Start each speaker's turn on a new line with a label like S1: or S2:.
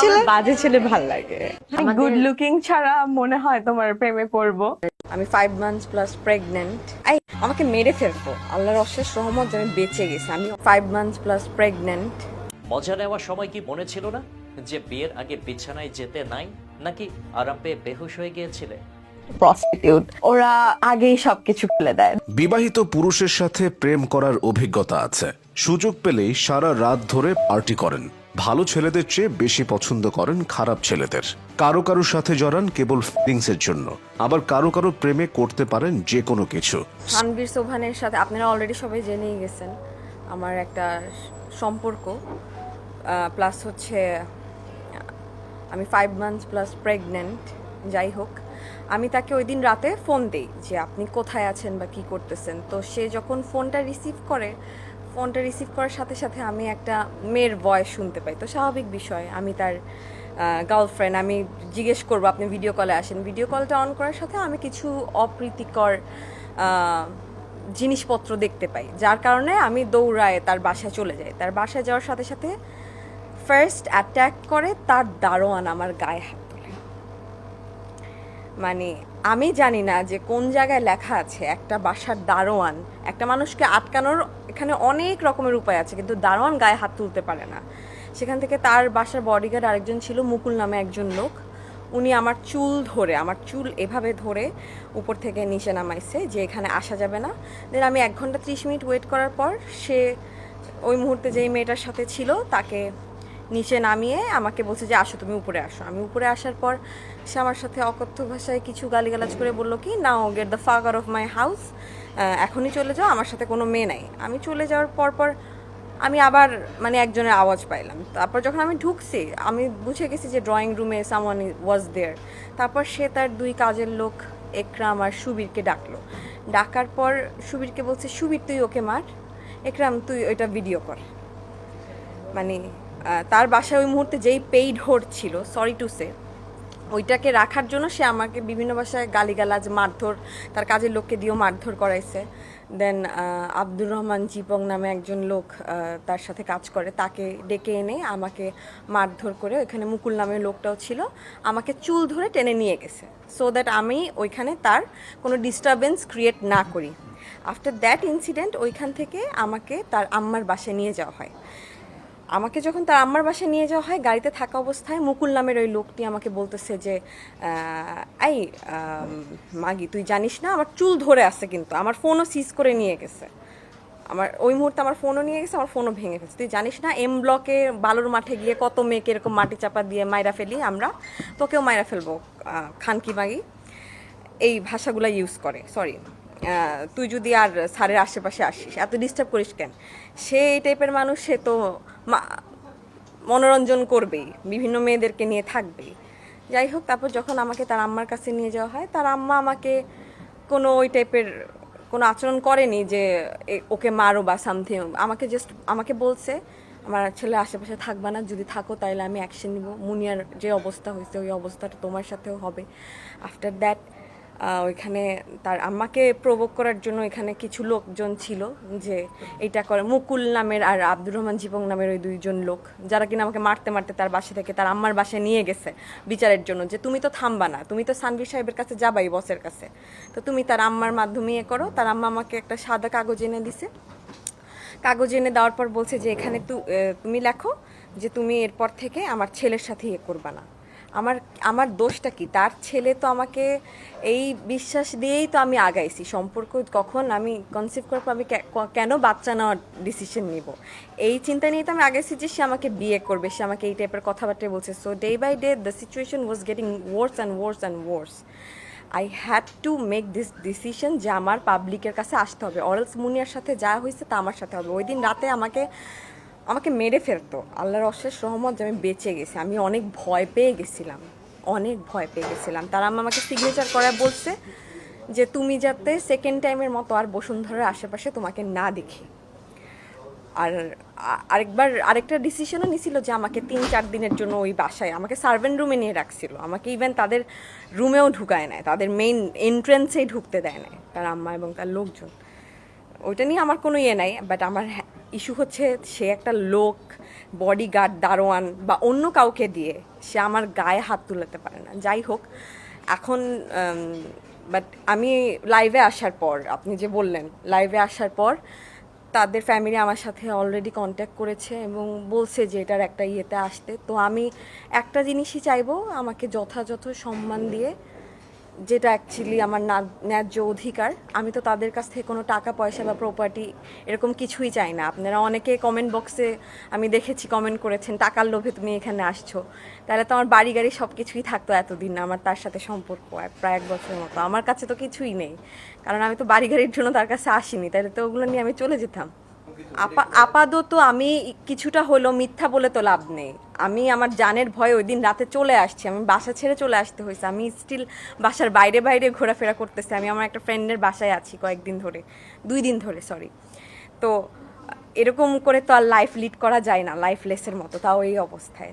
S1: ছেলে?
S2: বাজে ছেলে ভালো লাগে। গুড লুকিং ছাড়া মনে হয় তোমার প্রেমে পড়ব।
S1: আমি five months plus pregnant I আমাকে মেরে ফেলতো আল্লাহর অশেষ রহমত আমি বেঁচে গেছি। আমি ফাইভ মান্থস প্লাস প্রেগনেন্ট
S3: মজা নেওয়ার সময় কি মনে ছিল না যে বিয়ের আগে বিছানায় যেতে নাই নাকি আরাম পেয়ে বেহুশ হয়ে গিয়েছিলে?
S2: প্রস্টিটিউট ওরা আগেই সবকিছু ফেলে দেয়।
S4: বিবাহিত পুরুষের সাথে প্রেম করার অভিজ্ঞতা আছে। সুযোগ পেলেই সারা রাত ধরে পার্টি করেন। ভালো ছেলেদের চেয়ে বেশি পছন্দ করেন খারাপ ছেলেদের। কারও কারও সাথে জড়ান কেবল ফিলিংসের জন্য। আবার কারও কারও প্রেমে করতে পারেন যে কোনো কিছু।
S1: তানভীর সোভানের সাথে আপনারা অলরেডি সবাই জেনেই গেছেন আমার একটা সম্পর্ক। প্লাস হচ্ছে, আমি ফাইভ মান্থস প্লাস প্রেগনেন্ট যাই হোক। আমি তাকে ওই দিন রাতে ফোন দিই যে, আপনি কোথায় আছেন বা কি করতেছেন? তো সে যখন ফোনটা রিসিভ করে ফোনটা রিসিভ করার সাথে সাথে আমি একটা মেয়ের ভয়েস শুনতে পাই। তো স্বাভাবিক বিষয়, আমি তার গার্লফ্রেন্ড আমি জিজ্ঞেস করব, আপনি ভিডিও কলে আসেন। ভিডিও কলটা অন করার সাথে আমি কিছু অপ্রীতিকর জিনিসপত্র দেখতে পাই। যার কারণে আমি দৌড়ায় তার বাসায় চলে যাই। তার বাসায় যাওয়ার সাথে সাথে ফার্স্ট অ্যাট্যাক করে তার দারোয়ান আমার গায়ে হাত মানে আমি জানি না যে কোন জায়গায় লেখা আছে, একটা বাসার দারোয়ান। একটা মানুষকে আটকানোর এখানে অনেক রকমের উপায় আছে, কিন্তু দারোয়ান গায়ে হাত তুলতে পারে না। সেখান থেকে তার বাসার বডিগার্ড আরেকজন ছিল, মুকুল নামে একজন লোক। উনি আমার চুল ধরে, আমার চুল এভাবে ধরে উপর থেকে নিচে নামাইছে যে এখানে আসা যাবে না। দেন আমি এক ঘণ্টা ত্রিশ মিনিট ওয়েট করার পর সে ওই মুহূর্তে যেই মেয়েটার সাথে ছিল, তাকে নিচে নামিয়ে আমাকে বলছে যে, আসো, তুমি উপরে আসো। আমি উপরে আসার পর সে আমার সাথে অকথ্য ভাষায় কিছু গালিগালাজ করে বলল কি, now get the fucker of my house এখনই চলে যাও, আমার সাথে কোনো মেয়ে নাই। আমি চলে যাওয়ার পর পর আমি আবার মানে একজনের আওয়াজ পাইলাম। তারপর যখন আমি ঢুকছি, আমি বুঝে গেছি যে ড্রয়িং রুমে সামওয়ান ওয়াজ দেয়ার তারপর সে তার দুই কাজের লোক একরাম আর সুবীরকে ডাকলো। ডাকার পর সুবীরকে বলছে, সুবীর, তুই ওকে মার। একরাম, তুই ওইটা ভিডিও কর। মানে তার বাসায় ওই মুহূর্তে যেই পেইড হোর ছিল সরি টু সে ওইটাকে রাখার জন্য সে আমাকে বিভিন্ন ভাষায় গালিগালাজ, মারধর, তার কাজের লোককে দিয়েও মারধর করাইছে। দেন আব্দুর রহমান জিপং নামে একজন লোক তার সাথে কাজ করে। তাকে ডেকে এনে আমাকে মারধর করে ওইখানে মুকুল নামের লোকটাও ছিল, আমাকে চুল ধরে টেনে নিয়ে গেছে। সো দ্যাট আমি ওইখানে তার কোনো ডিস্টারবেন্স ক্রিয়েট না করি। আফটার দ্যাট ইনসিডেন্ট ওইখান থেকে আমাকে তার আম্মার বাসায় নিয়ে যাওয়া হয়। আমাকে যখন তার আমার বাসায় নিয়ে যাওয়া হয়, গাড়িতে থাকা অবস্থায় মুকুল নামের ওই লোকটি আমাকে বলতেছে যে এই মাগি, তুই জানিস না, আমার চুল ধরে আছে কিন্তু, আমার ফোনও সিজ করে নিয়ে গেছে। আমার, ওই মুহূর্তে আমার ফোনও নিয়ে গেছে, আমার ফোনও ভেঙে গেছে। তুই জানিস না এম ব্লকে বালুর মাঠে গিয়ে কত মেয়েকে এরকম মাটি চাপা দিয়ে মাইরা ফেলি আমরা? তোকেও মাইরা ফেলব খানকি মাগি। এই ভাষাগুলো ইউজ করে সরি তুই যদি আর স্যারের আশেপাশে আসিস, এত ডিস্টার্ব করিস কেন? সে এই টাইপের মানুষ, সে তো মনোরঞ্জন করবেই, বিভিন্ন মেয়েদেরকে নিয়ে থাকবেই। যাই হোক, তারপর যখন আমাকে তার আম্মার কাছে নিয়ে যাওয়া হয়, তার আম্মা আমাকে কোনো ওই টাইপের কোনো আচরণ করেনি যে ওকে মারো বা সামথিং আমাকে জাস্ট আমাকে বলছে, আমার ছেলে আশেপাশে থাকবে না, যদি থাকো তাহলে আমি অ্যাকশন নিব। মুনিয়ার যে অবস্থা হয়েছে, ওই অবস্থাটা তোমার সাথেও হবে। আফটার দ্যাট ওইখানে তার আম্মাকে প্রভোগ করার জন্য এখানে কিছু লোকজন ছিল যে এটা করে। মুকুল নামের আর আব্দুর রহমান জীবং নামের ওই দুইজন লোক, যারা কিনা আমাকে মারতে মারতে তার বাসা থেকে তার আম্মার বাসায় নিয়ে গেছে বিচারের জন্য যে তুমি তো থামবা না, তুমি তো সানভীর সাহেবের কাছে যাবাই বসের কাছে। তো তুমি তার আম্মার মাধ্যমে ইয়ে করো, তার আম্মা আমাকে একটা সাদা কাগজ এনে দিছে। কাগজ এনে দেওয়ার পর বলছে যে এখানে তুমি লেখো যে তুমি এরপর থেকে আমার ছেলের সাথে ইয়ে করবা না। আমার আমার দোষটা কি? তার ছেলে তো আমাকে এই বিশ্বাস দিয়েই তো আমি আগাইছি। সম্পর্ক কখন আমি কনসিভ পর আমি কেন বাচ্চা নেওয়ার ডিসিশন নিব? এই চিন্তা নিয়ে তো আমি আগাইছি যে সে আমাকে বিয়ে করবে, সে আমাকে এই টাইপের কথাবার্তা বলছে। So day by day the situation was getting worse and worse and worse I had to make this decision যে আমার পাবলিকের কাছে আসতে হবে। অরেলস মুনিয়ার সাথে যা হয়েছে তা আমার সাথে হবে। ওই দিন রাতে আমাকে আমাকে মেরে ফেলতো। আল্লাহর অশেষ রহমত যে আমি বেঁচে গেছি। আমি অনেক ভয় পেয়ে গেছিলাম। অনেক ভয় পেয়ে গেছিলাম। তারা আমাকে সিগনেচার করায় বলছে যে, তুমি যাতে সেকেন্ড টাইমের মতো আর বসুন্ধরার আশেপাশে তোমাকে না দেখি। আর আরেকবার আরেকটা ডিসিশনও নিছিল যে, আমাকে তিন চার দিনের জন্য ওই বাসায়, আমাকে সার্ভেন্ট রুমে নিয়ে রাখছিল। আমাকে ইভেন তাদের রুমেও ঢুকায় নেয় তাদের মেইন এন্ট্রেন্সেই ঢুকতে দেয় না তার আম্মা এবং তার লোকজন। ওইটা নিয়ে আমার কোনো ইয়ে নাই বাট আমার ইস্যু হচ্ছে সে একটা লোক বডিগার্ড দারোয়ান বা অন্য কাউকে দিয়ে সে আমার গায়ে হাত তুলাতে পারে না। যাই হোক, এখন বাট আমি লাইভে আসার পর, আপনি যে বললেন লাইভে আসার পর তাদের ফ্যামিলি আমার সাথে অলরেডি কন্ট্যাক্ট করেছে এবং বলছে যে এটার একটা ইয়েতে আসতে। তো আমি একটা জিনিসই চাইব, আমাকে যথাযথ সম্মান দিয়ে যেটা অ্যাকচুয়ালি আমার ন্যায্য অধিকার, আমি তো তাদের কাছ থেকে কোনো টাকা, পয়সা বা প্রপার্টি এরকম কিছুই চাই না। আপনারা অনেকে কমেন্ট বক্সে আমি দেখেছি কমেন্ট করেছেন, টাকার লোভে তুমি এখানে আসছো। তাহলে তো আমার বাড়ি গাড়ি সব কিছুই থাকতো এতদিন আমার তার সাথে সম্পর্ক প্রায় এক বছরের মতো। আমার কাছে তো কিছুই নেই। কারণ আমি তো বাড়ি গাড়ির জন্য তার কাছে আসিনি, তাহলে তো ওগুলো নিয়ে আমি চলে যেতাম। আপাতত আমি কিছুটা হলো মিথ্যা বলে তো লাভ নেই। আমি আমার জানের ভয়ে ওই দিন রাতে চলে আসছি। আমি বাসা ছেড়ে চলে আসতে হয়েছে। আমি স্টিল বাসার বাইরে বাইরে ঘোরাফেরা করতেছি। আমি আমার একটা ফ্রেন্ডের বাসায় আছি কয়েকদিন ধরে। দুই দিন ধরে সরি তো এরকম করে তো আর লাইফ লিড করা যায় না লাইফলেসের মতো। তাও এই অবস্থায়।